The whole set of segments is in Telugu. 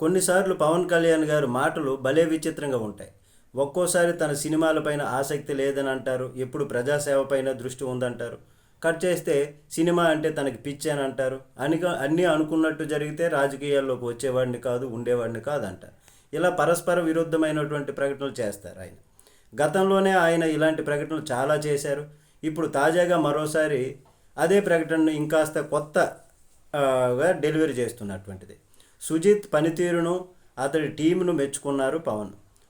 కొన్నిసార్లు పవన్ కళ్యాణ్ గారు మాటలు భలే విచిత్రంగా ఉంటాయి. ఒక్కోసారి తన సినిమాలపైన ఆసక్తి లేదని అంటారు ఎప్పుడు ప్రజాసేవ పైన దృష్టి ఉందంటారు. కట్ చేస్తే సినిమా అంటే తనకి పిచ్చి అని అంటారు. అని అన్నీ అనుకున్నట్టు జరిగితే రాజకీయాల్లోకి వచ్చేవాడిని కాదు ఉండేవాడిని కాదు అంటారు ఇలా పరస్పర విరుద్ధమైనటువంటి ప్రకటనలు చేస్తారు ఆయన. గతంలోనే ఆయన ఇలాంటి ప్రకటనలు చాలా చేశారు. ఇప్పుడు తాజాగా మరోసారి అదే ప్రకటనను ఇంకాస్త కొత్తగా డెలివరీ చేస్తున్నటువంటిది. సుజిత్ పనితీరును అతడి టీంను మెచ్చుకున్నారు పవన్.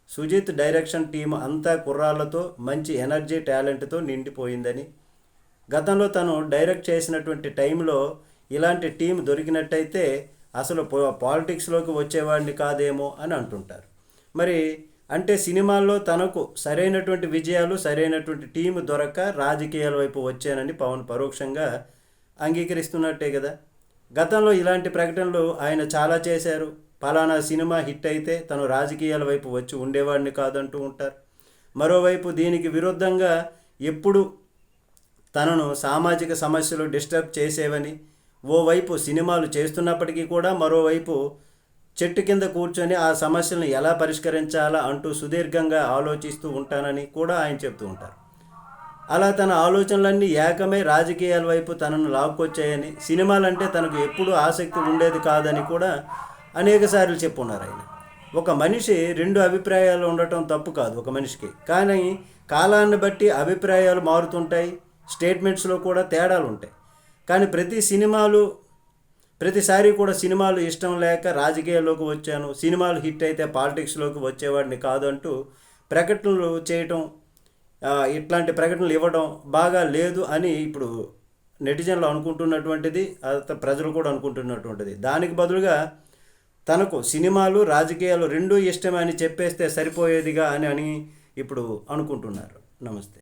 సుజిత్ డైరెక్షన్ టీం అంతా కుర్రాళ్ళతో మంచి ఎనర్జీ టాలెంట్తో నిండిపోయిందని. గతంలో తను డైరెక్ట్ చేసినటువంటి టైంలో ఇలాంటి టీం దొరికినట్టయితే అసలు పాలిటిక్స్లోకి వచ్చేవాడిని కాదేమో అని అంటుంటారు. మరి అంటే సినిమాల్లో తనకు సరైనటువంటి విజయాలు సరైనటువంటి టీం దొరక్క రాజకీయాల వైపు వచ్చానని పవన్ పరోక్షంగా అంగీకరిస్తున్నట్టే కదా? గతంలో ఇలాంటి ప్రకటనలు ఆయన చాలా చేశారు. పలానా సినిమా హిట్ అయితే తను రాజకీయాల వైపు వచ్చి ఉండేవాడిని కాదంటూ ఉంటారు. మరోవైపు దీనికి విరుద్ధంగా ఎప్పుడు తనను సామాజిక సమస్యలు డిస్టర్బ్ చేసేవని ఓవైపు సినిమాలు చేస్తున్నప్పటికీ కూడా మరోవైపు చెట్టు కింద కూర్చొని ఆ సమస్యలను ఎలా పరిష్కరించాలా అంటూ సుదీర్ఘంగా ఆలోచిస్తూ ఉంటానని కూడా ఆయన చెప్తూ ఉంటారు. అలా తన ఆలోచనలన్నీ ఏకమే రాజకీయాల వైపు తనను లాక్కొచ్చాయని సినిమాలంటే తనకు ఎప్పుడూ ఆసక్తి ఉండేది కాదని కూడా అనేకసార్లు చెప్పున్నారు ఆయన. ఒక మనిషి రెండు అభిప్రాయాలు ఉండటం తప్పు కాదు ఒక మనిషికి. కానీ కాలాన్ని బట్టి అభిప్రాయాలు మారుతుంటాయి స్టేట్మెంట్స్లో కూడా తేడాలు ఉంటాయి. కానీ ప్రతి సినిమాలు ప్రతిసారి కూడా సినిమాలు ఇష్టం లేక రాజకీయాల్లోకి వచ్చాను సినిమాలు హిట్ అయితే పాలిటిక్స్లోకి వచ్చేవాడిని కాదంటూ ప్రకటనలు చేయటం ఇట్లాంటి ప్రకటనలు ఇవ్వడం బాగా లేదు అని ఇప్పుడు నెటిజన్లు అనుకుంటున్నటువంటిది అత ప్రజలు కూడా అనుకుంటున్నటువంటిది. దానికి బదులుగా తనకు సినిమాలు రాజకీయాలు రెండూ ఇష్టమని చెప్పేస్తే సరిపోయేదిగా అని అని ఇప్పుడు అనుకుంటున్నారు. నమస్తే.